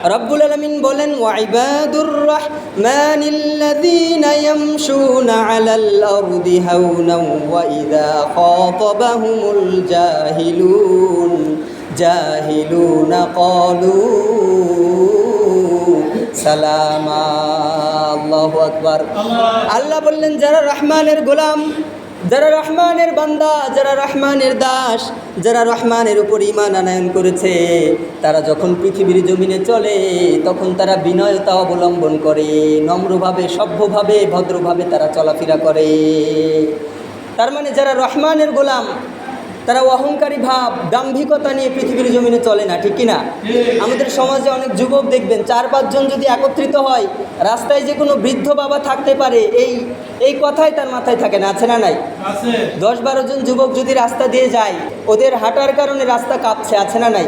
রব্বুল আলমিন বলেন ওয়াইবাদুর রহমানিল্লাযীনা ইয়ামশুনা আলাল আরদি হাওনাও ওয়া ইযা খাতাবাহুমুল জাহিলুন। জাহিলুনা ক্বালু সালামা আল্লাহু আকবার। আল্লাহ বললেন যারা রহমানের গোলাম যারা রহমানের বান্দা, যারা রহমানের দাস, যারা রহমানের উপর ইমান আনায়ন করেছে, তারা যখন পৃথিবীর জমিনে চলে, তখন তারা বিনয়তা অবলম্বন করে, নম্রভাবে, সভ্যভাবে, ভদ্রভাবে তারা চলাফেরা করে। তার মানে যারা রহমানের গোলাম তারা অহংকারী ভাব দাম্ভিকতা নিয়ে পৃথিবীর জমিনে চলে না ঠিক কিনা? আমাদের সমাজে অনেক যুবক দেখবেন চার পাঁচজন যদি একত্রিত হয় রাস্তায় যে কোনো বৃদ্ধ বাবা থাকতে পারে এই এই কথাই তার মাথায় থাকে না আছে না নাই? দশ বারো জন যুবক যদি রাস্তা দিয়ে যায় ওদের হাঁটার কারণে রাস্তা কাঁপছে আছে না নাই?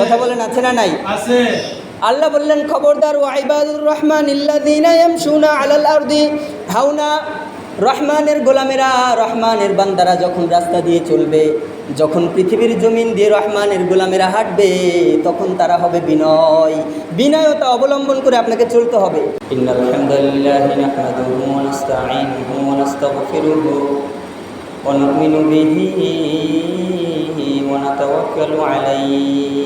কথা বলেন আছে না নাই? আল্লাহ বললেন খবরদার ও আইবাদুর রহমান ইল্লাদিনা আলাল আরদি। হাওনা রহমানের গোলামেরা রহমানের বান্দারা যখন রাস্তা দিয়ে চলবে যখন পৃথিবীর জমিন দিয়ে রহমানের গোলামেরা হাঁটবে তখন তারা হবে বিনয় বিনয়তা অবলম্বন করে আপনাকে চলতে হবে ইন্নাল হামদালিল্লাহি নাহমাদুহু ওয়া নাস্তাঈনুহু ওয়া নাস্তাগফিরুহু ওয়া নু'মিনু বিহি ওয়া নাতাওয়াক্কালু আলাইহি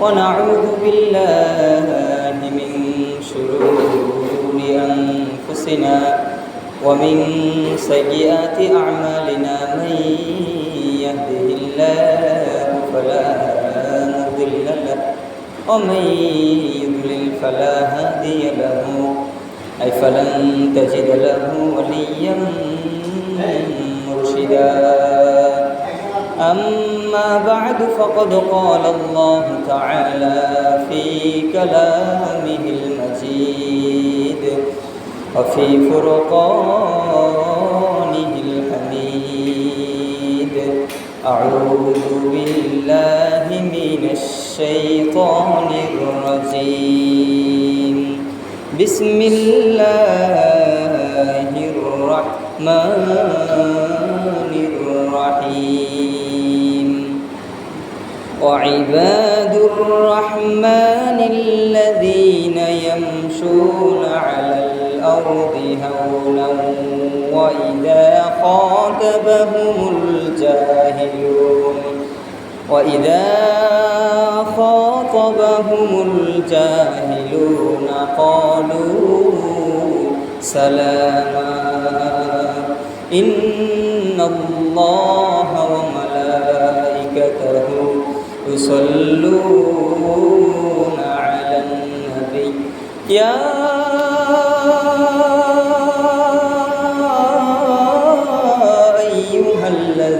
ونعوذ بالله من شرور أنفسنا ومن سيئات أعمالنا من يهده الله فلا مضل له. ومن يضلل فلا هادي له. أي فلن تجد له وليا مرشدا. أما بعد فقد قال الله تعالى في كلامه المجيد وفي فرقانه الحميد. أعوذ بالله من الشيطان الرجيم. بسم الله الرحمن الرحيم. وعباد الرحمن الذين يمشون على الأرض هونا وإذا خاطبهم الجاهلون وإذا خاطبهم الجاهلون قالوا سلاما إن الله وملائكته يصلون على النبي يا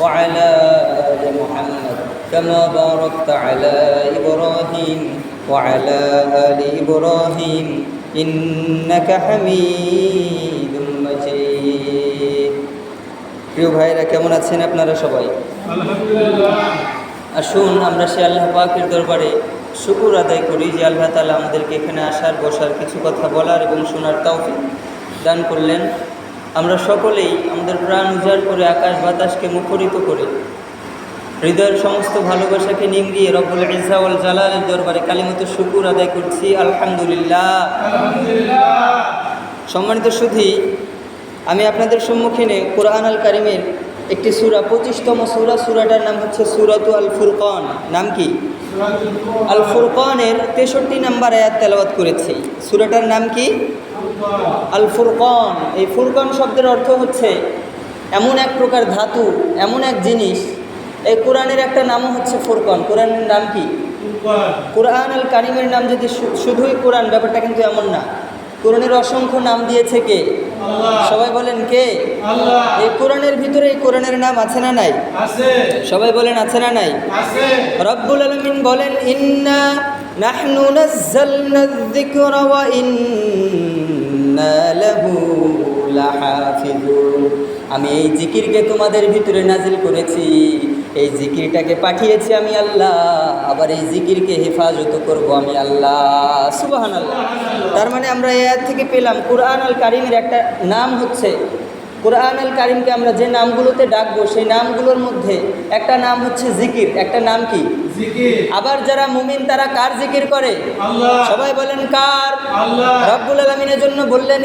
وعلى آل محمد كما باركت على إبراهيم وعلى آل إبراهيم إنك حميد مجيد প্রিয় ভাইরা কেমন আছেন আপনারা সবাই আলহামদুলিল্লাহ আসুন আমরা সে আল্লাহ পাকের দরবারে শুকুর আদায় করি যে আল্লাহ তালা আমাদেরকে এখানে আসার বসার কিছু কথা বলার এবং শোনার তৌফিক দান করলেন আমরা সকলেই আমাদের প্রাণ উজাড় করে আকাশ বাতাসকে মুখরিত করে হৃদয়ের সমস্ত ভালোবাসাকে নিংড়িয়ে রব্বুল ইজাউল জালালের দরবারে কালিমতো শুকুর আদায় করছি আলহামদুলিল্লাহ। সম্মানিত সুধি আমি আপনাদের সম্মুখীনে কোরআন আল কারিমের একটি সুরা পঁচিশতম সুরা সুরাটার নাম হচ্ছে সুরাতু আল ফুরকন। নাম কি? আল ফুরকনের তেষট্টি নাম্বার আয়াত তেলাওয়াত করেছি। সুরাটার নাম কি? আল ফুরকন এই ফুরকন শব্দের অর্থ হচ্ছে এমন এক প্রকার ধাতু এমন এক জিনিস। এই কোরআনের একটা নামও হচ্ছে ফুরকন। কোরআনের নাম কি? কোরআন আল কারিমের নাম যদি শুধুই কোরআন ব্যাপারটা কিন্তু এমন না। কোরআনের অসংখ্য নাম দিয়েছে কে? সবাই বলেন কে? এই কোরআনের ভিতরে এই কোরআনের নাম আছে না নাই? সবাই বলেন আছে না নাই? রব্বুল আলমিন বলেন ইন্না নাহনু নাজ্জালনা যিকরা ওয়া আমি এই জিকিরকে তোমাদের ভিতরে নাজিল করেছি। এই জিকিরটাকে পাঠিয়েছি আমি আল্লাহ। আবার এই জিকিরকে হেফাজত করব আমি আল্লাহ। সুবাহান আল্লাহ তার মানে আমরা এর থেকে পেলাম কোরআন আল কারিমের একটা নাম হচ্ছে কোরআন আল কারিমকে আমরা যে নামগুলোতে ডাকবো, সেই নামগুলোর মধ্যে একটা নাম হচ্ছে জিকির। একটা নাম কি? আবার যারা মুমিন তারা কার জিকির করে? সবাই বলেন কার? রব্বুল আলামিনের জন্য বললেন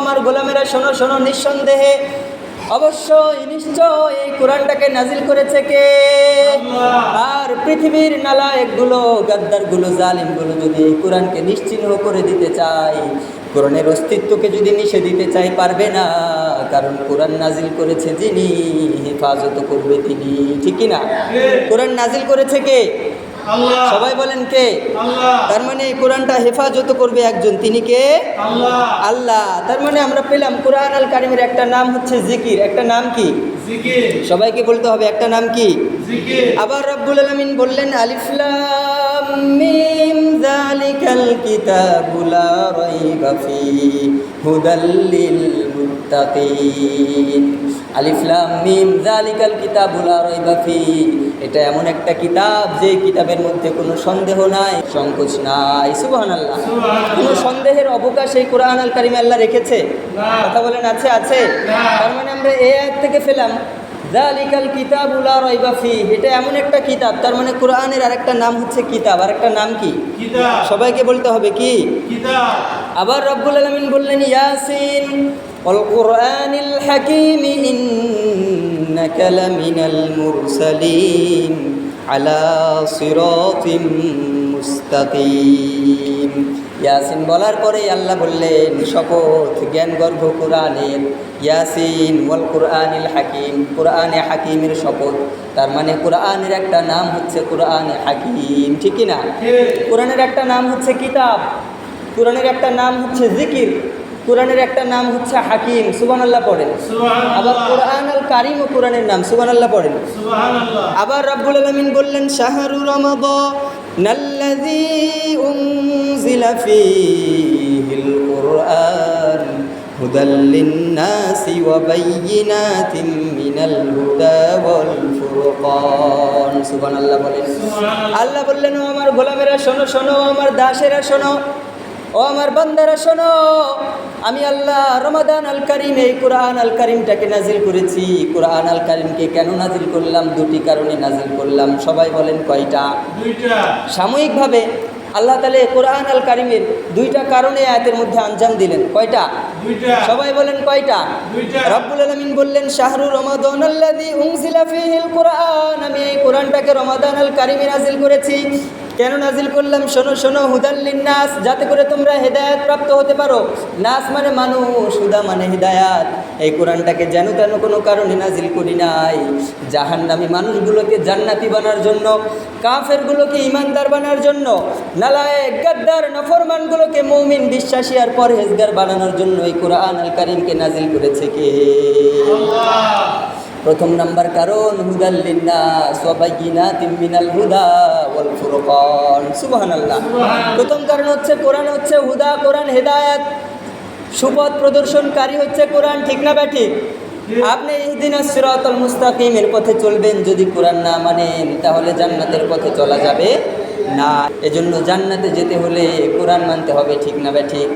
আমার গোলামেরা শোনো শোনো নিঃসন্দেহে। অবশ্যই নিশ্চয় এই কোরআনটাকে নাজিল করেছে কে? আর পৃথিবীর নালায়েকগুলো গাদ্দারগুলো জালিমগুলো যদি এই কোরআনকে নিশ্চিহ্ন করে দিতে চায় কোরআনের অস্তিত্বকে যদি মিশে দিতে চাই পারবে না। কারণ কোরআন নাজিল করেছে যিনি হেফাজত করবে তিনি। ঠিক না? কোরআন নাজিল করেছে কে? সবাই বলেন কে? তার মানে এই কোরআনটা হেফাজত করবে একজন তিনি কে? আল্লাহ। তার মানে আমরা পেলাম কোরআন আল কারিমের একটা নাম হচ্ছে জিকির। একটা নাম কি? সবাইকে বলতে হবে একটা নাম কি? আবার রব্বুল আলামিন বললেন আলিফ লাম মিম। যালিকাল কিতাবু লা রাইবা ফি হুদাল লিল মুত্তাকিন আলিফ লাম মিম যালিকাল কিতাবু লা রাইবা ফি। এটা এমন একটা কিতাব যে কিতাবের মধ্যে কোনো সন্দেহ নাই সংকোচ নাই। সুবহানাল্লাহ। সুবহানাল্লাহ। কোনো সন্দেহের অবকাশ এই কোরআন আল কারিমে আল্লাহ রেখেছে? কথা বলেন আছে আছে? তার মানে আমরা এই আয়াত থেকে পেলাম জালিকাল কিতাব উলা রাইবা ফি এটা এমন একটা কিতাব তার মানে কোরআনের আরেকটা নাম হচ্ছে কিতাব। আরেকটা নাম কি? সবাইকে বলতে হবে কি? আবার রব্বুল আলামিন বললেন ইয়াসিন ওয়াল কুরআনিল হাকীম ইন্নাকা লামিনাল মুরসালিন আলা সিরাতিম মুস্তাকিম। ইয়াসিন বলার পরে আল্লাহ বললেন শপথ জ্ঞান গর্ভ কোরআনের ইয়াসিন ওয়াল কোরআনিল হাকিম কোরআনে হাকিমের শপথ। তার মানে কোরআনের একটা নাম হচ্ছে কোরআনে হাকিম ঠিক না। কোরআনের একটা নাম হচ্ছে কিতাব কোরআনের একটা নাম হচ্ছে জিকির কোরআনের একটা নাম হচ্ছে হাকিম সুবান আল্লাহ পড়েন আবার কোরআন আল কারিম ও কোরআনের নাম সুবান আল্লাহ পড়েন আবার রব্বুল আলমিন বললেন শাহরু রমাদি উনজিলা ফীহিল কুরআন হুদাল লিন-নাসি ওয়া বাইয়িনাতিন মিনাল হুদা ওয়াল ফুরকান বলেন। আল্লাহ বললেন ও আমার গোলামেরা শোনো শোনো আমার দাসেরা শোনো ও আমার বান্দারা শোনো আমি আল্লাহ রমাদান আল করিম এই কোরআন আল করিমটাকে নাজিল করেছি। কোরআন আল করিমকে কেন নাজিল করলাম? দুটি কারণে নাজিল করলাম। সবাই বলেন কয়টা? সাময়িকভাবে আল্লাহ তালে কোরআন আল কারিমের দুইটা কারণে আয়াতের মধ্যে আঞ্জাম দিলেন। কয়টা? সবাই বলেন কয়টা। রব্বুল আলামিন বললেন শাহরু রমাদান আল্লাযী কোরআন। আমি এই কোরআনটাকে রমাদান আল কারিমে নাজিল করেছি। কেন নাজিল করলাম? শোনো শোনো হুদাল্লিন নাস যাতে করে তোমরা হেদায়াত প্রাপ্ত হতে পারো। নাস মানে মানুষ, হুদা মানে হিদায়াত। এই কোরআনটাকে যেন তেন কোনো কারণে নাজিল করি নাই। জাহান্নামী মানুষগুলোকে জান্নাতি বানার জন্য, কাফেরগুলোকে ইমানদার বানার জন্য, নালায়েক, গাদ্দার, নফরমানগুলোকে মৌমিন, বিশ্বাসী আর পরহেজগার বানানোর জন্য এই কোরআন আল নাজিল করেছে কে? প্রথম নাম্বার কারণ হুদাল্লিন্না সবাইকিনা তিমিনাল হুদা ওয়াল ফুরকান। সুবহানাল্লাহ। সুবহানাল্লাহ। প্রথম কারণ হচ্ছে কোরআন হচ্ছে হুদা কোরআন হেদায়েত। সুপথ প্রদর্শনকারী হচ্ছে কোরআন ঠিক না ব্যাঠিক আপনি ইহদিন সিরাতাল মুস্তাকিমের পথে চলবেন যদি কোরআন না মানেন তাহলে জান্নাতের পথে চলা যাবে না এজন্য জান্নাতে যেতে হলে কোরআন মানতে হবে ঠিক না ব্যাঠিক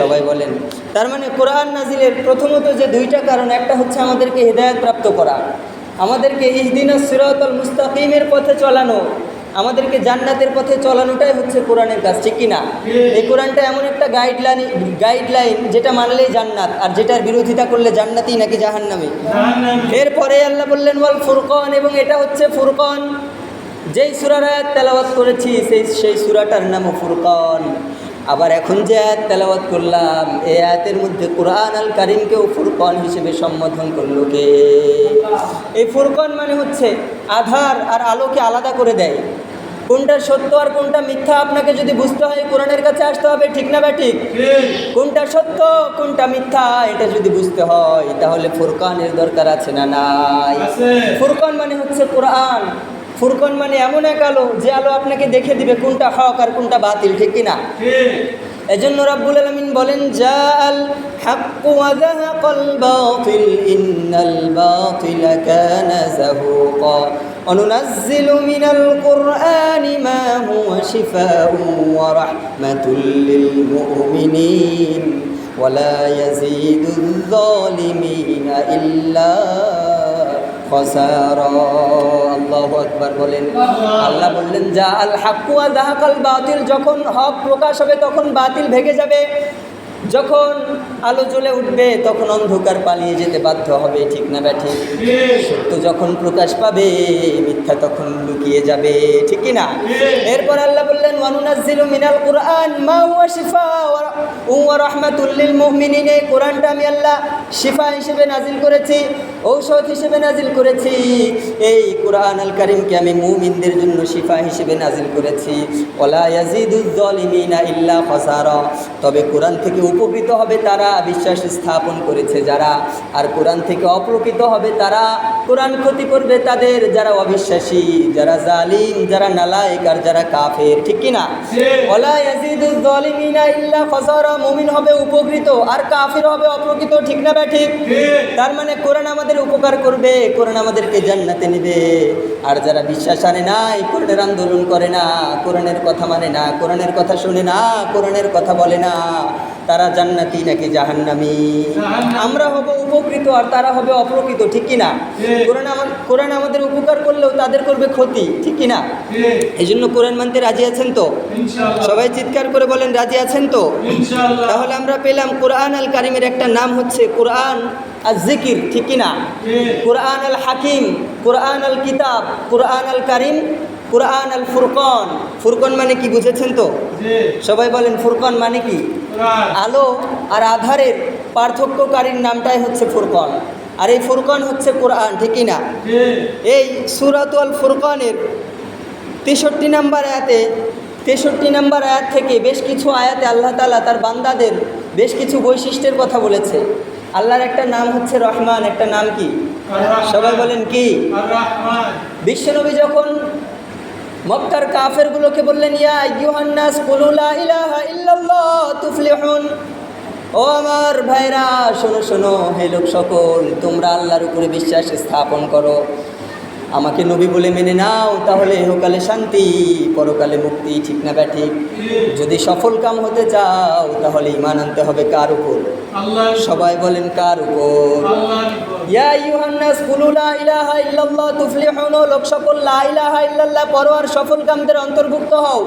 সবাই বলেন। তার মানে কোরআন নাজিলের প্রথমত যে দুইটা কারণ একটা হচ্ছে আমাদেরকে হৃদায়ত প্রাপ্ত করা। আমাদেরকে ইহদিন সিরাতাল মুস্তাকিমের পথে চলানো আমাদেরকে জান্নাতের পথে চলানোটাই হচ্ছে কোরআনের কাজ ঠিক কি না? এই কোরআনটা এমন একটা গাইডলাইন গাইডলাইন যেটা মানলেই জান্নাত আর যেটার বিরোধিতা করলে জান্নাতই নাকি জাহান্নামে? জাহান্নামী। এরপরে আল্লাহ বললেন ওয়াল ফুরকন এবং এটা হচ্ছে ফুরকন। যেই সুরার আয়াত তেলাওয়াত করেছি সেই সেই সুরাটার নামও ফুরকন। আবার এখন যে আয়াত তেলাওয়াত করলাম এই আয়াতের মধ্যে কোরআন আল কারিমকেও ফুরকন হিসেবে সম্বোধন করল কে? এই ফুরকন মানে হচ্ছে আধার আর আলোকে আলাদা করে দেয়। কোনটা সত্য আর কোনটা মিথ্যা আপনাকে যদি বুঝতে হয় কোরআনের কাছে আসতে হবে ঠিক না বা ঠিক? ঠিক কোনটা সত্য কোনটা মিথ্যা এটা যদি বুঝতে হয় তাহলে ফুরকানের দরকার আছে না নাই। ফুরকান মানে হচ্ছে কোরআন। ফুরকন মানে এমন এক আলো যে আলো আপনাকে দেখে দিবে কোনটা হক আর কোনটা বাতিল ঠিক কিনা ঠিক এজন্য রব্বুল আলামিন বলেন জাল হাক্ক ওয়া যাহাকাল বাতিল ইন্নাল বাতিলা কানা যাহুকা وننزل من القرآن ما هو شفاء ورحمة للمؤمنين ولا يزيد الظالمين إلا খসারা। আল্লাহু বলেন। আল্লাহ বললেন, যা আল হাক্কু ওয়া যাহাকাল বাতিল। যখন হক প্রকাশ হবে, তখন বাতিল ভেঙে যাবে। যখন আলো জ্বলে উঠবে, তখন অন্ধকার পালিয়ে যেতে বাধ্য হবে। ঠিক না ব্যাঠিক ঠিক? সত্য যখন প্রকাশ পাবে, মিথ্যা তখন লুকিয়ে যাবে। ঠিক না? এরপর আল্লাহ বললেন আমি আল্লাহ শিফা হিসেবে নাজিল করেছি, ঔষধ হিসেবে নাজিল করেছি। এই আল কারিমকে আমি মুমিনদের জন্য শিফা হিসেবে নাজিল করেছি। ইল্লা তবে কোরআন থেকে উপকৃত হবে তারা, বিশ্বাস স্থাপন করেছে যারা। আর কোরআন থেকে অপ্রকৃত হবে তারা, কোরআন ক্ষতি করবে তাদের যারা অবিশ্বাসী, যারা জালিম, যারা নালায়েক আর যারা কাফের। ঠিক কি না। ওলা ইয়াজিদুজ জালিমিনা ইল্লা খাসারা মুমিন হবে উপকৃত আর কাফির হবে অপ্রকৃত ঠিক না ঠিক ঠিক তার মানে কোরআন আমাদের উপকার করবে কোরআন আমাদেরকে জান্নাতে নেবে। আর যারা বিশ্বাস আনে নাই কোরআনের আন্দোলন করে না কোরআনের কথা মানে না কোরআনের কথা শুনে না কোরআনের কথা বলে না তারা জান্নাতি নাকি জাহান্নামি। আমরা হব উপকৃত আর তারা হবে অপ্রকৃত ঠিক কি না? ঠিক। কোরআন আমার কোরআন আমাদের উপকার করলেও তাদের করবে ক্ষতি ঠিক কি না? এই জন্য কোরআন মানতে রাজি আছেন তো? ইনশাআল্লাহ সবাই চিৎকার করে বলেন রাজি আছেন তো? তাহলে আমরা পেলাম কোরআন আল কারিমের একটা নাম হচ্ছে কোরআন আর জিকির ঠিক কি না? কোরআন আল হাকিম কোরআন আল কিতাব কোরআন আল কারিম কোরআন আল ফুরকন। ফুরকন মানে কি বুঝেছেন তো? সবাই বলেন ফুরকন মানে কি? আলো আর আধারের পার্থক্যকারীর নামটাই হচ্ছে ফুরকন। আর এই ফুরকন হচ্ছে কোরআন ঠিক না? এই সুরাত আল ফুরকানের তেষট্টি নাম্বার আয়াতে তেষট্টি নাম্বার আয়াত থেকে বেশ কিছু আয়াতে আল্লাহ তালা তার বান্দাদের বেশ কিছু বৈশিষ্ট্যের কথা বলেছে। আল্লাহর একটা নাম হচ্ছে রহমান একটা নাম কি? সবাই বলেন কি? বিশ্বনবী যখন মক্কার কাফেরগুলোকে বললেন ইয়া ইউহান্নাস কুলু লা ইলাহা ইল্লাল্লাহ তুফলিহুন। ও আমার ভাইরা শোনো শোনো হে লোক সকল তোমরা আল্লাহর উপরে বিশ্বাস স্থাপন করো। আমাকে নবী বলে মেনে নাও তাহলে ইহকালে শান্তি পরকালে মুক্তি ঠিক না ব্যাঠিক ঠিক? যদি সফল কাম হতে চাও তাহলে ইমান আনতে হবে কার উপর? সবাই বলেন কার উপর? ইয়া ইউহান্নাস কুলু লা ইলাহা ইল্লাল্লাহ তুফলিহুন ও লোক সকল লা ইলাহা ইল্লাল্লাহ পরো সফল কামদের অন্তর্ভুক্ত হও।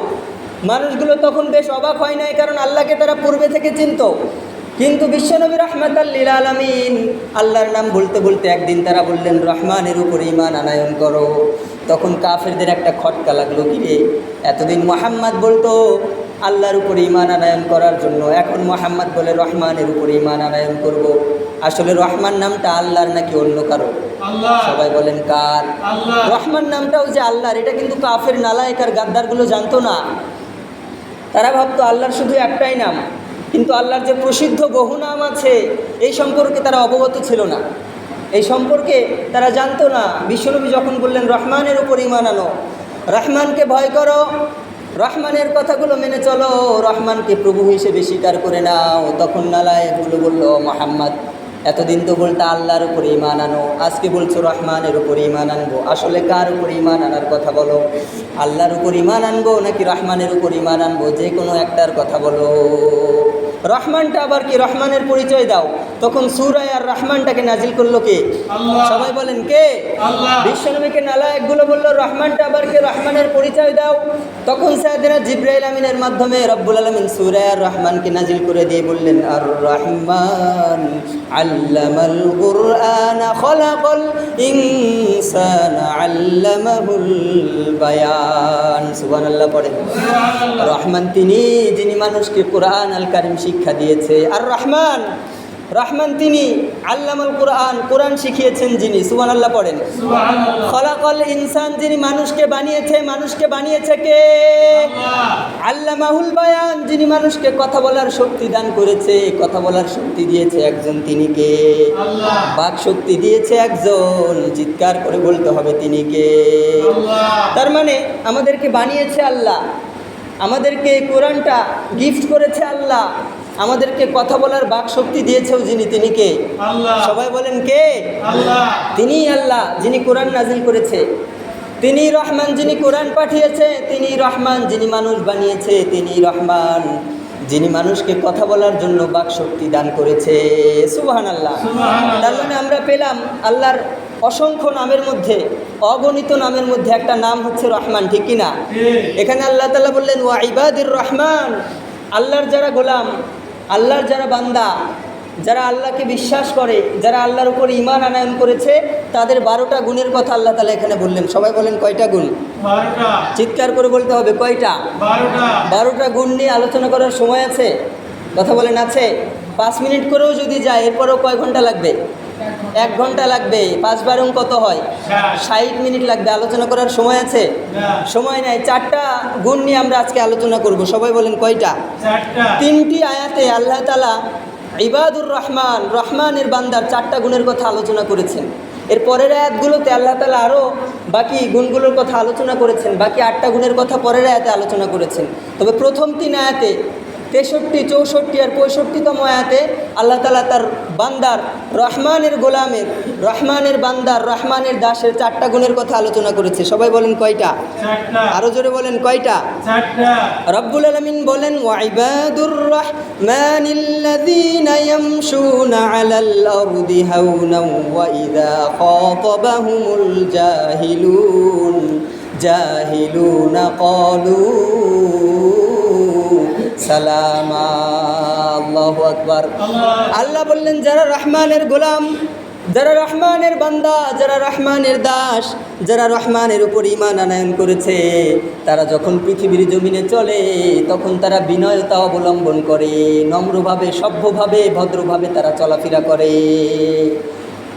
মানুষগুলো তখন বেশ অবাক হয় নাই কারণ আল্লাহকে তারা পূর্বে থেকে চিনত। কিন্তু বিশ্বনবী রহমাতাল্লিল আলমিন আল্লাহর নাম বলতে বলতে একদিন তারা বললেন রহমানের উপর ইমান আনায়ন করো। তখন কাফেরদের একটা খটকা লাগল কিরে এতদিন মোহাম্মদ বলতো আল্লাহর উপর ইমান আনায়ন করার জন্য এখন মোহাম্মদ বলে রহমানের উপর ইমান আনায়ন করব। আসলে রহমান নামটা আল্লাহর নাকি অন্য কারও? সবাই বলেন কার? রহমান নামটাও যে আল্লাহর এটা কিন্তু কাফের নালায়ক আর গাদ্দারগুলো জানতো না। তারা ভাবতো আল্লাহর শুধু একটাই নাম। কিন্তু আল্লাহর যে প্রসিদ্ধ বহু নাম আছে, এই সম্পর্কে তারা অবগত ছিল না। এই সম্পর্কে তারা জানতো না। বিশ্বনবী যখন বললেন, রহমানের উপর ইমান আনো, রহমানকে ভয় করো, রহমানের কথাগুলো মেনে চলো, রহমানকে প্রভু হিসেবে স্বীকার করে নাও। তখন নালায় বলল মোহাম্মদ এতদিন তো বলতে আল্লাহর উপর ইমান আনো আজকে বলছো রহমানের উপর ইমান আনব। আসলে কার উপর ইমান আনার কথা বলো? আল্লাহর উপর ইমান আনব নাকি রহমানের উপর ইমান আনব? যে কোনো একটার কথা বলো। রহমানটা আবার কি? রহমানের পরিচয় দাও। তখন সুরায় আর রহমানটাকে নাজিল করল কে? সবাই বলেন কে। বিশ্বনবীকে নালায়কগুলো বলল রহমানটা আবার কে? রহমানের পরিচয় দাও। তখন সাহেদিনা জিব্রাইল আমিনের মাধ্যমে রব্বুল আলমিন সুরায় আর রহমানকে নাজিল করে দিয়ে বললেন আর রহমান আল্লামাল القرآن خلق الإنسان علمه البيان সুবহানাল্লাহ পড়েন পড়ে রহমান তিনি যিনি মানুষকে কোরআন আল কারিম শিক্ষা দিয়েছে। আর রহমান রহমান তিনি আল্লামাল কোরআন কোরআন শিখিয়েছেন যিনি সুবান আল্লাহ পড়েন খলাকল ইনসান যিনি মানুষকে বানিয়েছে মানুষকে বানিয়েছে কে? আল্লাহ। আল্লামাহুল বায়ান যিনি মানুষকে কথা বলার শক্তি দান করেছে কথা বলার শক্তি দিয়েছে একজন তিনি কে? আল্লাহ। বাক শক্তি দিয়েছে একজন চিৎকার করে বলতে হবে তিনি কে? আল্লাহ। তার মানে আমাদেরকে বানিয়েছে আল্লাহ আমাদেরকে কোরআনটা গিফট করেছে আল্লাহ আমাদেরকে কথা বলার বাক শক্তি দিয়েছেও যিনি তিনি কে? সবাই বলেন কে? তিনি আল্লাহ যিনি কোরআন নাজিল করেছে। তিনি রহমান যিনি কোরআন পাঠিয়েছে। তিনি রহমান যিনি মানুষ বানিয়েছে। তিনি রহমান যিনি মানুষকে কথা বলার জন্য বাক শক্তি দান করেছে। সুবাহান আল্লাহ তার মানে আমরা পেলাম আল্লাহর অসংখ্য নামের মধ্যে অগণিত নামের মধ্যে একটা নাম হচ্ছে রহমান ঠিক কি না? এখানে আল্লাহ তালা বললেন ওয়া ইবাদির রহমান। আল্লাহর যারা গোলাম আল্লাহর যারা বান্দা যারা আল্লাহকে বিশ্বাস করে যারা আল্লাহর উপর ইমান আনায়ন করেছে তাদের বারোটা গুণের কথা আল্লাহ তালা এখানে বললেন। সবাই বলেন কয়টা গুণ? চিৎকার করে বলতে হবে কয়টা? বারোটা। বারোটা গুণ নিয়ে আলোচনা করার সময় আছে? কথা বলেন আছে? পাঁচ মিনিট করেও যদি যায় এরপরেও কয় ঘণ্টা লাগবে? এক ঘণ্টা লাগবে পাঁচ বারং কত হয়? ষাট। মিনিট লাগবে আলোচনা করার সময় আছে? সময় নাই চারটা গুণ নিয়ে আমরা আজকে আলোচনা করব। সবাই বলেন কয়টা? তিনটি আয়াতে আল্লাহ তালা ইবাদুর রহমান রহমানের বান্দার চারটা গুণের কথা আলোচনা করেছেন। এর পরের আয়াতগুলোতে আল্লাহ তালা আরও বাকি গুণগুলোর কথা আলোচনা করেছেন বাকি আটটা গুণের কথা পরের আয়াতে আলোচনা করেছেন। তবে প্রথম তিন আয়াতে তেষট্টি চৌষট্টি আর পঁয়ষট্টিতম আয়াতে আল্লাহ তালা তার বান্দার রহমানের গোলামের রহমানের বান্দার রহমানের দাসের চারটা গুণের কথা আলোচনা করেছে। সবাই বলেন কয়টা? আরও জোরে বলেন কয়টা? রব্বুল আলমিন বলেন ওয়াইবাদুর রহমানিল্লাযীনা ইয়ামশুনা আলাল আরদি হাওনাও ওয়া ইযা খাতাবাহুমুল জাহিলুন। জাহিলুনা ক্বালু আল্লাহ বললেন, যারা রহমানের গোলাম, যারা রহমানের বান্দা, যারা রহমানের দাস, যারা রহমানের উপর ইমান আনায়ন করেছে, তারা যখন পৃথিবীর জমিনে চলে, তখন তারা বিনয়তা অবলম্বন করে, নম্রভাবে, সভ্যভাবে, ভদ্রভাবে তারা চলাফেরা করে।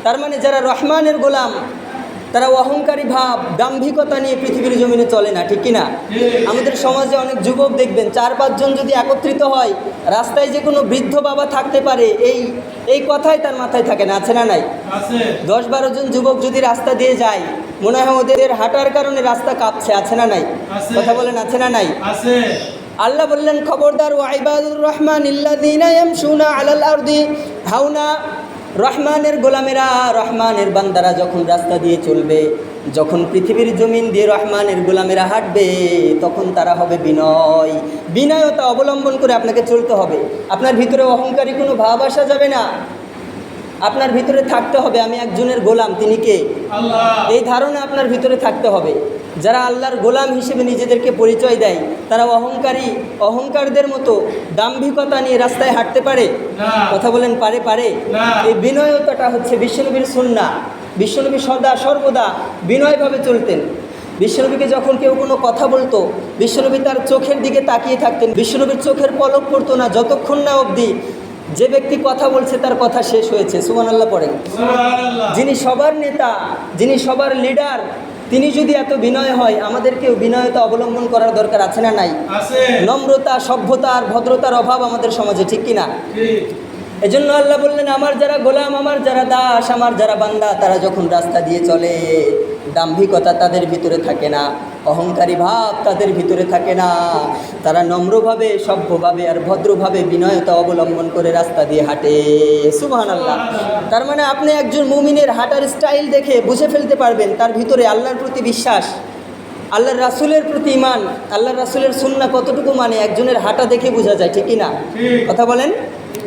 তার মানে যারা রহমানের গোলাম তারা অহংকারী ভাব দাম্ভিকতা নিয়ে পৃথিবীর জমিনে চলে না ঠিক কি না আমাদের সমাজে অনেক যুবক দেখবেন চার পাঁচজন যদি একত্রিত হয় রাস্তায় যে কোনো বৃদ্ধ বাবা থাকতে পারে এই এই কথাই তার মাথায় থাকে না আছে না নাই? দশ বারো জন যুবক যদি রাস্তা দিয়ে যায় মনে হয় ওদের হাঁটার কারণে রাস্তা কাঁপছে আছে না নাই? কথা বলেন আছে না নাই? আল্লাহ বললেন খবরদার ওয়াইবাদুর রহমান ইল্লাযীনা ইয়ামশুনা আলাল আরদি হাওনা রহমানের গোলামেরা রহমানের বান্দারা যখন রাস্তা দিয়ে চলবে যখন পৃথিবীর জমিন দিয়ে রহমানের গোলামেরা হাঁটবে তখন তারা হবে বিনয়। বিনয়তা অবলম্বন করে আপনাকে চলতে হবে। আপনার ভিতরে অহংকারী কোনো ভাব আসা যাবে না। আপনার ভিতরে থাকতে হবে আমি একজনের গোলাম তিনি কে? এই ধারণা আপনার ভিতরে থাকতে হবে। যারা আল্লাহর গোলাম হিসেবে নিজেদেরকে পরিচয় দেয় তারা অহংকারী অহংকারদের মতো দাম্ভিকতা নিয়ে রাস্তায় হাঁটতে পারে? কথা বলেন পারে পারে? এই বিনয়তাটা হচ্ছে বিশ্বনবীর সুন্না বিশ্বনবী সদা সর্বদা বিনয়ভাবে চলতেন। বিশ্বনবীকে যখন কেউ কোনো কথা বলতো বিশ্বনবী তার চোখের দিকে তাকিয়ে থাকতেন। বিশ্বনবীর চোখের পলক পড়তো না যতক্ষণ না অবধি যে ব্যক্তি কথা বলছে তার কথা শেষ হয়েছে। সুমান আল্লাহ পড়েন যিনি সবার নেতা যিনি সবার লিডার তিনি যদি এত বিনয় হয় আমাদেরকেও বিনয়তা অবলম্বন করার দরকার আছে না নাই? নম্রতা সভ্যতা আর ভদ্রতার অভাব আমাদের সমাজে ঠিক কিনা? এজন্য আল্লাহ বললেন আমার যারা গোলাম আমার যারা দাস আমার যারা বান্দা তারা যখন রাস্তা দিয়ে চলে দাম্ভিকতা তাদের ভিতরে থাকে না অহংকারী ভাব তাদের ভিতরে থাকে না। তারা নম্রভাবে সভ্যভাবে আর ভদ্রভাবে বিনয়তা অবলম্বন করে রাস্তা দিয়ে হাঁটে। সুবহান আল্লাহ তার মানে আপনি একজন মুমিনের হাঁটার স্টাইল দেখে বুঝে ফেলতে পারবেন তার ভিতরে আল্লাহর প্রতি বিশ্বাস আল্লাহর রাসুলের প্রতি ইমান আল্লাহর রাসুলের সুন্না কতটুকু মানে একজনের হাঁটা দেখে বোঝা যায় ঠিক না? কথা বলেন?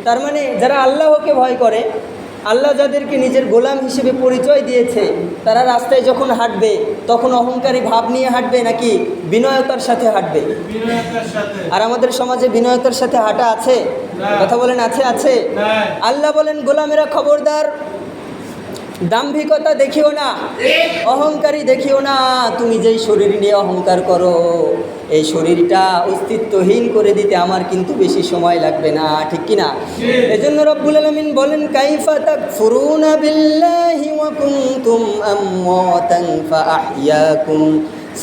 তার মানে যারা আল্লাহকে ভয় করে আল্লাহ যাদেরকে নিজের গোলাম হিসেবে পরিচয় দিয়েছে তারা রাস্তায় যখন হাঁটবে তখন অহংকারী ভাব নিয়ে হাঁটবে নাকি বিনয়তার সাথে হাঁটবে? আর আমাদের সমাজে বিনয়তার সাথে হাঁটা আছে? কথা বলেন আছে আছে? আল্লাহ বলেন গোলামেরা খবরদার দাম্ভিকতা দেখিও না অহংকারী দেখিও না তুমি যেই শরীর নিয়ে অহংকার করো। এই শরীরটা অস্তিত্বহীন করে দিতে আমার কিন্তু বেশি সময় লাগবে না, ঠিক কি না জন্য এজন্য রব্বুল আলমিন বলেন, কাইফা তাকফুরুনা বিল্লাহি ওয়া কুনতুম আমওয়াতান ফাআহইয়াকুম,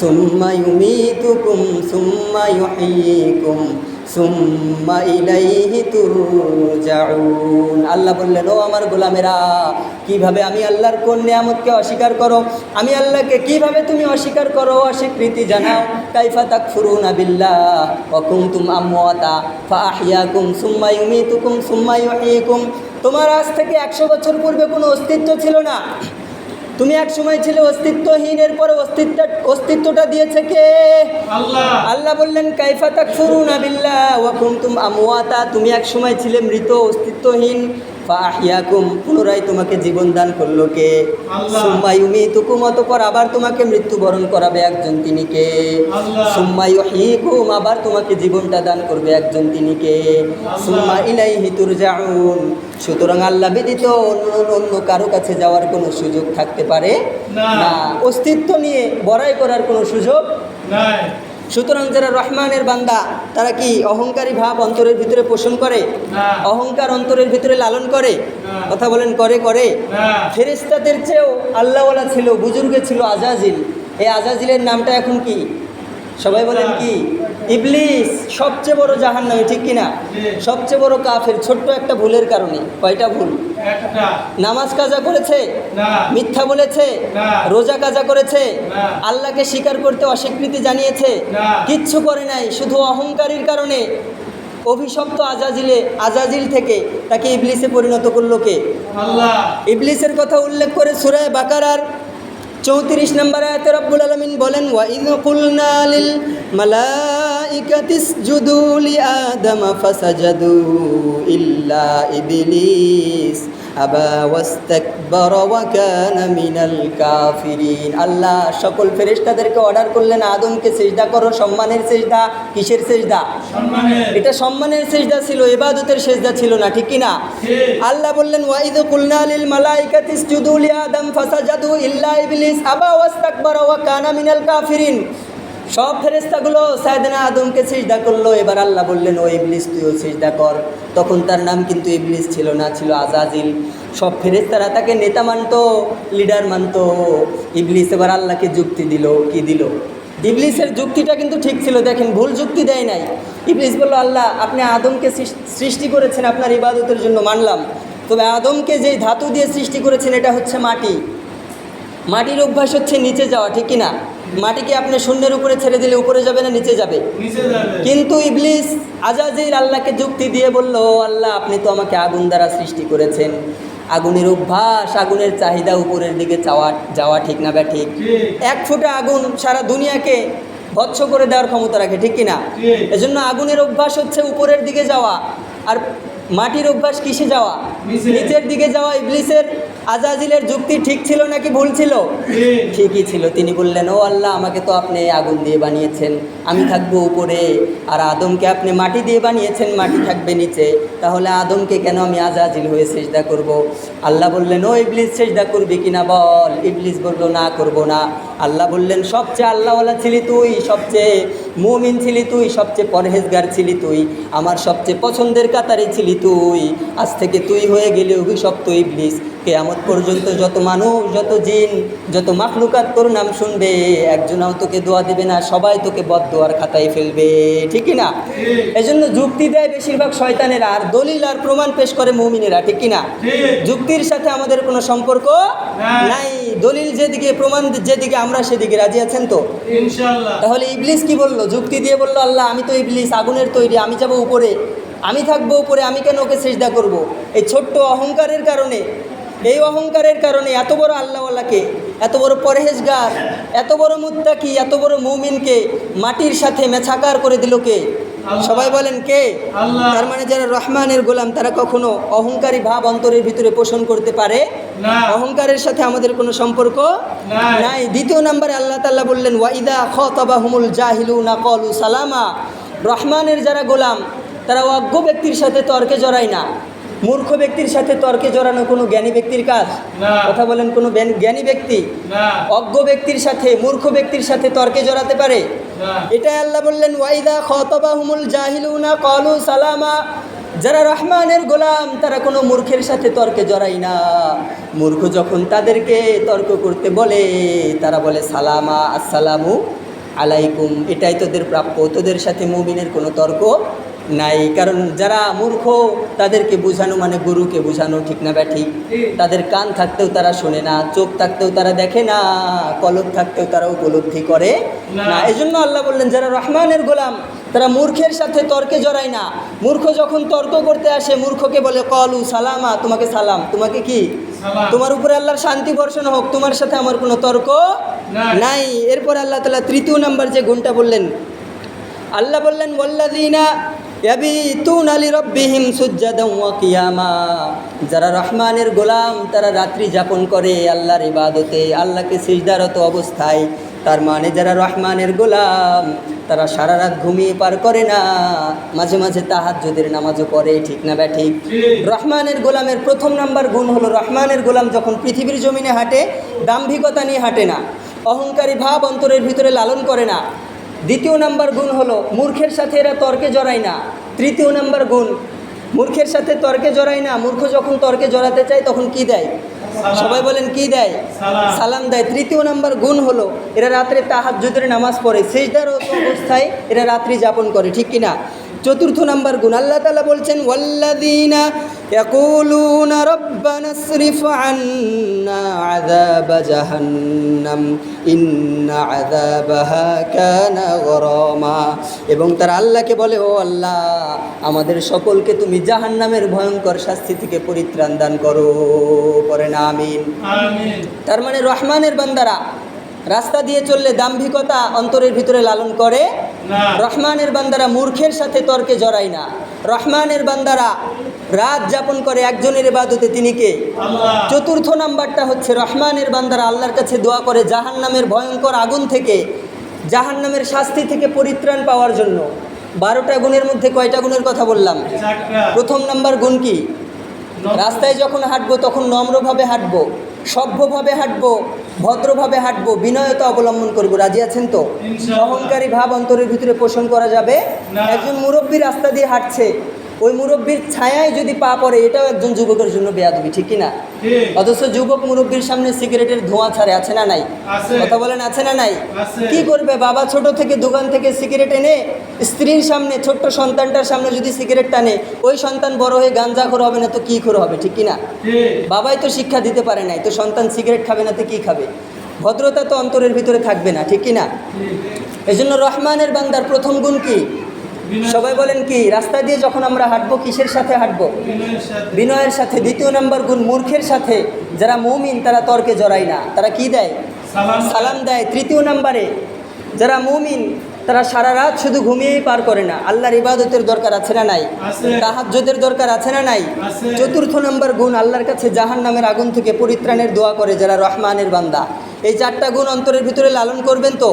সুম্মা ইউমিতুকুম, সুম্মা ইউহয়িকুম আল্লাহ বললেন, ও আমার গোলামেরা, কীভাবে আমি আল্লাহর কোন নিয়ামতকে অস্বীকার করো? আমি আল্লাহকে কীভাবে তুমি অস্বীকার করো? অস্বীকৃতি জানাও। কাইফা তাকফুরুনা বিল্লাহ, ওয়া কুনতুম আমওয়াতা, ফাআহইয়াকুম সুম্মা তোমার আজ থেকে একশো বছর পূর্বে কোনো অস্তিত্ব ছিল না। তুমি এক সময় ছিলে অস্তিত্বহীন এরপর অস্তিত্ব অস্তিত্বটা দিয়েছে কে? আল্লাহ। আল্লাহ বললেন কাইফা তাকফুরুনা বিল্লাহ ওয়া কুনতুম আমওয়াতা। তুমি এক সময় ছিলে মৃত অস্তিত্বহীন ফাহিয়াকুম পুনরায় তোমাকে জীবন দান করল কে? সুম্মায়ুমি সুম্মা ইউমিতুকুম অতঃপর আবার তোমাকে মৃত্যুবরণ করাবে একজন তিনি কে? আল্লাহ। সুম্মা ইউহয়িকুম আবার তোমাকে জীবনটা দান করবে একজন তিনি কে? সুম্মা ইলাইহি তুরজাউন। সুতরাং আল্লাহ ব্যতীত অন্য অন্য কারও কাছে যাওয়ার কোনো সুযোগ থাকতে পারে। না। অস্তিত্ব নিয়ে বড়াই করার কোনো সুযোগ নাই। সুতরাং যারা রহমানের বান্দা তারা কি অহংকারী ভাব অন্তরের ভিতরে পোষণ করে? অহংকার অন্তরের ভিতরে লালন করে? কথা বলেন করে করে? ফেরিস্তাদের চেয়েও আল্লাহওয়ালা ছিল বুজুর্গে ছিল আজাজিল। এই আজাজিলের নামটা এখন কি? সবাই বলেন কি? ইবলিস সবচেয়ে বড় জাহান নামে ঠিক কিনা। সবচেয়ে বড় কাফের ছোট্ট একটা ভুলের কারণে। কয়টা ভুল? নামাজ কাজা করেছে? মিথ্যা বলেছে? রোজা কাজা করেছে? আল্লাহকে স্বীকার করতে অস্বীকৃতি জানিয়েছে? কিচ্ছু করে নাই শুধু অহংকারীর কারণে। অভিশপ্ত আজাজিলে আজাজিল থেকে তাকে ইবলিসে পরিণত করল কে? ইবলিসের কথা উল্লেখ করে সুরায় বাকারার চৌত্রিশ নম্বর আয়াতে রব্বুল আলমিন বলেন ওয়াইদ কুলনা লিল মালাইকাতিস জুদু লি আদম ফাসাজাদু ইল্লা ইবলিস আবা ওয়াস্তাকবার ওয়া কানা মিনাল কাফিরিন আল্লাহ সকল ফেরেশতাদেরকে অর্ডার করলেন আদমকে সেজদা করো সম্মানের সেজদা। কিসের সেজদা? এটা সম্মানের সেজদা ছিল ইবাদতের সেজদা ছিল না ঠিক কি না। আল্লাহ বললেন ওয়াইদ কুলনা লিল মালাইকাতি ইসজুদু লি আদম ফাসাজাদু ইল্লা ইবলিস আবা ওয়াস্তাকবারা ওয়া কানা মিনাল কাফিরিন। সব ফেরেশতাগুলো সাইয়েদনা আদমকে সিজদা করল। এবার আল্লাহ বললেন, ও ইবলিস, তুইও সিজদা কর। তখন তার নাম কিন্তু ইবলিস ছিল না, ছিল আজাজিল। সব ফেরেস্তারা তাকে নেতা মানতো, লিডার মানতো। ইবলিস এবার আল্লাহকে যুক্তি দিল। কি দিল? ইবলিসের যুক্তিটা কিন্তু ঠিক ছিল, দেখেন, ভুল যুক্তি দেয় নাই। ইবলিস বলল, আল্লাহ, আপনি আদমকে সৃষ্টি করেছেন আপনার ইবাদতের জন্য, মানলাম। তবে আদমকে যে ধাতু দিয়ে সৃষ্টি করেছেন, এটা হচ্ছে মাটি। মাটির অভ্যাস হচ্ছে নিচে যাওয়া, ঠিক কি না? মাটিকে আপনি শূন্যের উপরে ছেড়ে দিলে উপরে যাবে না নিচে যাবে? কিন্তু ইবলিস আজাজিল আল্লাহকে যুক্তি দিয়ে বলল "ও আল্লাহ আপনি তো আমাকে আগুন দ্বারা সৃষ্টি করেছেন। আগুনের অভ্যাস আগুনের চাহিদা উপরের দিকে চাওয়া যাওয়া ঠিক না বা ঠিক? এক ফুটা আগুন সারা দুনিয়াকে ভৎস করে দেওয়ার ক্ষমতা রাখে ঠিক কিনা। এজন্য আগুনের অভ্যাস হচ্ছে উপরের দিকে যাওয়া। আর মাটির অভ্যাস কিসে যাওয়া? নিচের দিকে যাওয়া ইবলিসের আজাজিলের যুক্তি ঠিক ছিল নাকি ভুল ছিল? ঠিকই ছিল। তিনি বললেন ও আল্লাহ আমাকে তো আপনি আগুন দিয়ে বানিয়েছেন। আমি থাকব উপরে। আর আদমকে আপনি মাটি দিয়ে বানিয়েছেন মাটি থাকবে নিচে। তাহলে আদমকে কেন আমি আজাজিল হয়ে সেজদা করব। আল্লাহ বললেন ও ইবলিস সেজদা করবি কিনা বল? ইবলিস বলল না করব না। আল্লাহ বললেন সবচেয়ে আল্লাহওয়ালা ছিলি তুই সবচেয়ে মুমিন ছিলি তুই সবচেয়ে পরহেজগার ছিলি তুই। আমার সবচেয়ে পছন্দের কাতারে ছিলি তুই আজ থেকে তুই হয়ে গেলে অভিশপ্ত ইবলিস। কেয়ামত পর্যন্ত যত মানুষ যত জিন যত মাখলুকাত তোর নাম শুনবে একজনাও তোকে দোয়া দেবে না সবাই তোকে বদোয়ার খাতায় ফেলবে। ঠিকই না এজন্য যুক্তি দেয় বেশিরভাগ শয়তানেরা আর দলিল আর প্রমাণ পেশ করে মৌমিনেরা ঠিক না যুক্তির সাথে আমাদের কোনো সম্পর্ক। নাই। দলিল যেদিকে প্রমাণ যেদিকে আমরা সেদিকে রাজি আছেন তো? তাহলে ইবলিস কি বলল? যুক্তি দিয়ে বলল আল্লাহ আমি তো ইবলিস আগুনের তৈরি আমি যাব উপরে। আমি থাকব উপরে আমি কেন ওকে সেজদা করব। এই ছোট্ট অহংকারের কারণে এই অহংকারের কারণে এত বড় আল্লাহওয়ালাকে এত বড় পরহেজগার এত বড় মুত্তাকি এত বড় মুমিনকে মাটির সাথে মেছাকার করে দিল কে? সবাই বলেন কে? তার মানে যারা রহমানের গোলাম তারা কখনো অহংকারী ভাব অন্তরের ভিতরে পোষণ করতে পারে? অহংকারের সাথে আমাদের কোনো সম্পর্ক নাই। নাই। দ্বিতীয় নম্বরে আল্লাহ তাল্লাহ বললেন ওয়াইদা খতাবাহুমুল জাহিলু না কলু সালামা। রহমানের যারা গোলাম তারা অজ্ঞ ব্যক্তির সাথে তর্কে জড়ায় না। মূর্খ ব্যক্তির সাথে তর্কে জড়ানো কোনো জ্ঞানী ব্যক্তির কাজ? কথা বলেন কোনো জ্ঞানী ব্যক্তি? অজ্ঞ ব্যক্তির সাথে মূর্খ ব্যক্তির সাথে তর্কে জড়াতে পারে? না। এটাই আল্লাহ বললেন ওয়াইদা খতবাহুমুল জাহিলুনা কলু সালামা। যারা রহমানের গোলাম তারা কোনো মূর্খের সাথে তর্কে জড়াই না। মূর্খ যখন তাদেরকে তর্ক করতে বলে তারা বলে সালামা আসসালামু আলাইকুম এটাই তোদের প্রাপ্য তোদের সাথে মুমিনের কোনো তর্ক নাই। কারণ যারা মূর্খ তাদেরকে বোঝানো মানে গুরুকে বোঝানো ঠিক না ব্যা ঠিক তাদের কান থাকতেও তারা শোনে না চোখ থাকতেও তারা দেখে না কলব থাকতেও তারা উপলব্ধি করে না। এই জন্য আল্লাহ বললেন যারা রহমানের গোলাম তারা মূর্খের সাথে তর্কে জড়ায় না। মূর্খ যখন তর্ক করতে আসে মূর্খকে বলে কলু সালামা তোমাকে সালাম। তোমাকে কি? তোমার উপরে আল্লাহর শান্তি বর্ষণ হোক তোমার সাথে আমার কোনো তর্ক নাই। এরপর আল্লাহ তালা তৃতীয় নাম্বার যে গুণটা বললেন আল্লাহ বললেন ওয়াল্লাযীনা ইয়াবিতুনা লিরাব্বিহিম সুজ্জাদান ওয়া কিয়ামা। যারা রহমানের গোলাম তারা রাত্রি যাপন করে আল্লাহর ইবাদতে আল্লাহকে সিজদারত অবস্থায়। তার মানে যারা রহমানের গোলাম তারা সারা রাত ঘুমিয়ে পার করে না। মাঝে মাঝে তাহাজ্জুদের নামাজও পড়ে ঠিক না ব্যা ঠিক। রহমানের গোলামের প্রথম নাম্বার গুণ হলো রহমানের গোলাম যখন পৃথিবীর জমিনে হাঁটে দাম্ভিকতা নিয়ে হাঁটে না। অহংকারী ভাব অন্তরের ভিতরে লালন করে না। দ্বিতীয় নাম্বার গুণ হলো মূর্খের সাথে এরা তর্কে জড়ায় না। তৃতীয় নাম্বার গুণ মূর্খের সাথে তর্কে জড়ায় না। মূর্খ যখন তর্কে জড়াতে চায় তখন কি দেয়? সবাই বলেন কি দেয়? সালাম। দেয়। তৃতীয় নাম্বার গুণ হলো এরা রাত্রে তাহাজ্জুদের নামাজ পড়ে। সেজদার অবস্থায় এরা রাত্রি যাপন করে ঠিক কিনা? চতুর্থ নাম্বার গুণ আল্লাহ তালা বলছেন ওয়াল্লাদিনা يقولون ربنا اصرف عنا عذاب جهنم إن عذابها كان غراما এবং তারা আল্লাহকে বলে ও আল্লাহ আমাদের সকলকে তুমি জাহান্নামের ভয়ঙ্কর শাস্তি থেকে পরিত্রাণ দান করো করে না আমিন আমিন তার মানে রহমানের বান্দারা রাস্তা দিয়ে চললে দাম্ভিকতা অন্তরের ভিতরে লালন করে। রহমানের বান্দারা মূর্খের সাথে তর্কে জড়ায় না। রহমানের বান্দারা রাত যাপন করে একজনের ইবাদতে তিনি কে? চতুর্থ নাম্বারটা হচ্ছে রহমানের বান্দারা আল্লাহর কাছে দোয়া করে জাহান্নামের ভয়ঙ্কর আগুন থেকে জাহান্নামের শাস্তি থেকে পরিত্রাণ পাওয়ার জন্য। বারোটা গুণের মধ্যে কয়টা গুণের কথা বললাম? প্রথম নাম্বার গুণ কি? রাস্তায় যখন হাঁটবো তখন নম্রভাবে হাঁটবো সভ্যভাবে হাঁটবো ভদ্রভাবে হাঁটবো বিনয়তা অবলম্বন করব রাজি আছেন তো। অহংকারী ভাব অন্তরের ভিতরে পোষণ করা যাবে। একজন মুরব্বী রাস্তা দিয়ে হাঁটছে ওই মুরব্বীর ছায়ায় যদি পা পড়ে এটাও একজন যুবকের জন্য বেয়াদবি ঠিক কি না অথচ যুবক মুরব্বীর সামনে সিগারেটের ধোঁয়া ছাড়ে আছে না নাই? কথা বলেন আছে না নাই? কি করবে? বাবা ছোট থেকে দোকান থেকে সিগারেট এনে স্ত্রীর সামনে ছোট্ট সন্তানটার সামনে যদি সিগারেট টানে ওই সন্তান বড় হয়ে গাঞ্জা খোর হবে না তো কি খোর হবে ঠিক কি না বাবাই তো শিক্ষা দিতে পারে নাই তো সন্তান সিগারেট খাবে না তো কি খাবে? ভদ্রতা তো অন্তরের ভিতরে থাকবে না ঠিক কি না এই জন্য রহমানের বান্দার প্রথম গুণ কি? সবাই বলেন কি রাস্তা দিয়ে যখন আমরা হাঁটবো কিসের সাথে হাঁটবো? বিনয়ের সাথে দ্বিতীয় নম্বর গুণ মূর্খের সাথে যারা মৌমিন তারা তর্কে জড়ায় না। তারা কি দেয়? সালাম। দেয়। তৃতীয় নম্বরে যারা মৌমিন তারা সারা রাত শুধু ঘুমিয়েই পার করে না। আল্লাহর ইবাদতের দরকার আছে না নাই? আছে। তাহাজ্জুদের দরকার আছে না নাই? চতুর্থ নম্বর গুণ আল্লাহর কাছে জাহান নামের আগুন থেকে পরিত্রাণের দোয়া করে যারা রহমানের বান্দা। এই চারটা গুণ অন্তরের ভিতরে লালন করবেন তো?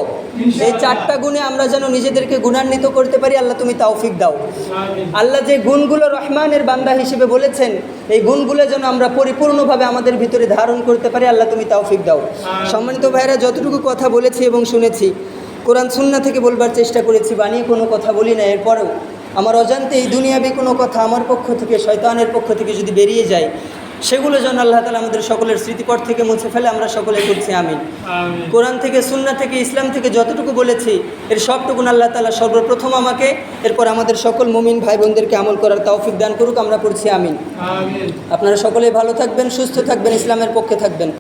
এই চারটা গুণে আমরা যেন নিজেদেরকে গুণান্বিত করতে পারি, আল্লাহ তুমি তাওফিক দাও। আল্লাহ যে গুণগুলো রহমানের বান্দা হিসেবে বলেছেন, এই গুণগুলো যেন আমরা পরিপূর্ণভাবে আমাদের ভিতরে ধারণ করতে পারি, আল্লাহ তুমি তাওফিক দাও। সম্মানিত ভাইরা যতটুকু কথা বলেছি এবং শুনেছি, কোরআন সুন্না থেকে বলবার চেষ্টা করেছি বানিয়ে কোনো কথা বলি না, এরপরেও আমার অজান্তে এই দুনিয়াবি কোনো কথা আমার পক্ষ থেকে, শয়তানের পক্ষ থেকে যদি বেরিয়ে যায় সেগুলো যেন আল্লাহ তালা আমাদের সকলের স্মৃতিপট থেকে মুছে ফেলে আমরা সকলে করছি আমিন। কোরআন থেকে সুন্না থেকে ইসলাম থেকে যতটুকু বলেছি এর সবটুকুন আল্লাহ তালা সর্বপ্রথম আমাকে এরপর আমাদের সকল মুমিন ভাই বোনদেরকে আমল করার তৌফিক দান করুক আমরা করছি আমিন। আমিন। আপনারা সকলেই ভালো থাকবেন সুস্থ থাকবেন ইসলামের পক্ষে থাকবেন।